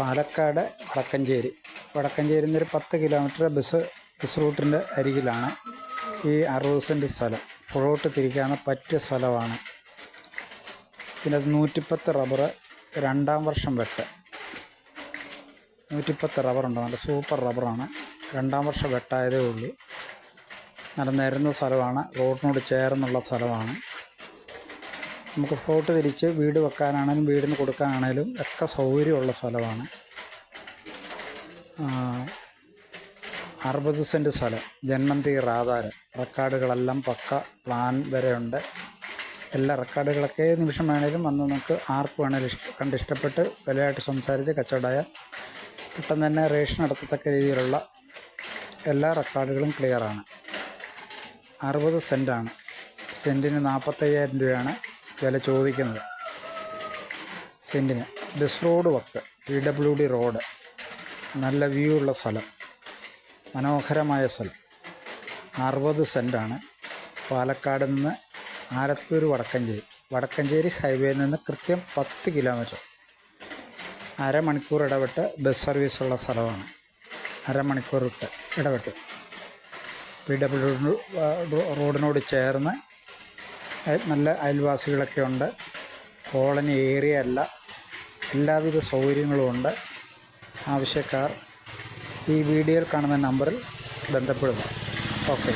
പാലക്കാട് വടക്കഞ്ചേരി. വടക്കഞ്ചേരിയിൽ നിന്നൊരു പത്ത് കിലോമീറ്റർ ബസ് ബസ് റൂട്ടിന്റെ അരികിലാണ് ഈ അറുപത് സെന്റ് സ്ഥലം. പുഴോട്ട് തിരിക്കാവുന്ന പറ്റിയ സ്ഥലമാണ്. ഇതിനകത്ത് നൂറ്റിപ്പത്ത് റബ്ബർ രണ്ടാം വർഷം വെട്ട്. നൂറ്റിപ്പത്ത് റബ്ബറുണ്ട്. നല്ല സൂപ്പർ റബ്ബറാണ്. രണ്ടാം വർഷം വെട്ടായതേ ഉള്ളൂ. നല്ല നിരന്ന സ്ഥലമാണ്. റോഡിനോട് ചേർന്നുള്ള സ്ഥലമാണ്. നമുക്ക് ഫോട്ടോ തിരിച്ച് വീട് വെക്കാനാണെങ്കിലും വീടിന് കൊടുക്കാനാണെങ്കിലും ഒക്കെ സൗകര്യമുള്ള സ്ഥലമാണ്. അറുപത് സെന്റ് സ്ഥലം. ജന്മന്തി ആധാരം റെക്കോർഡുകളെല്ലാം പക്ക പ്ലാൻ വരെയുണ്ട്. എല്ലാ റെക്കോർഡുകളൊക്കെ നിമിഷം വേണേലും വന്ന് നമുക്ക് ആർക്ക് വേണേലും ഇഷ്ട കണ്ട് ഇഷ്ടപ്പെട്ട് വിലയായിട്ട് സംസാരിച്ച് കച്ചവടമായ പെട്ടെന്ന് തന്നെ റേഷൻ നടത്തത്തക്ക രീതിയിലുള്ള എല്ലാ റെക്കോർഡുകളും ക്ലിയറാണ്. അറുപത് സെന്റാണ് സെന്റിന് നാൽപ്പത്തയ്യായിരം രൂപയാണ്. വില ചോദിക്കുന്നത്. സെന്റിന് ബസ് റോഡ് വക്ക് പി ഡബ്ല്യു ഡി റോഡ്. നല്ല വ്യൂ ഉള്ള സ്ഥലം. മനോഹരമായ സ്ഥലം. അറുപത് സെന്റാണ് പാലക്കാട് നിന്ന് ആലത്തൂർ വടക്കഞ്ചേരി. വടക്കഞ്ചേരി ഹൈവേയിൽ നിന്ന് കൃത്യം പത്ത് കിലോമീറ്റർ. അരമണിക്കൂർ ഇടവിട്ട് ബസ് സർവീസ് ഉള്ള സ്ഥലമാണ്. അരമണിക്കൂർ ഇട്ട് ഇടവിട്ട്. പി ഡബ്ല്യു റോഡിനോട് ചേർന്ന് നല്ല അയൽവാസികളൊക്കെ ഉണ്ട്. കോളനി ഏരിയ അല്ല. എല്ലാവിധ സൗകര്യങ്ങളും ഉണ്ട്. ആവശ്യക്കാർ ഈ വീഡിയോയിൽ കാണുന്ന നമ്പറിൽ ബന്ധപ്പെടുക. ഓക്കെ.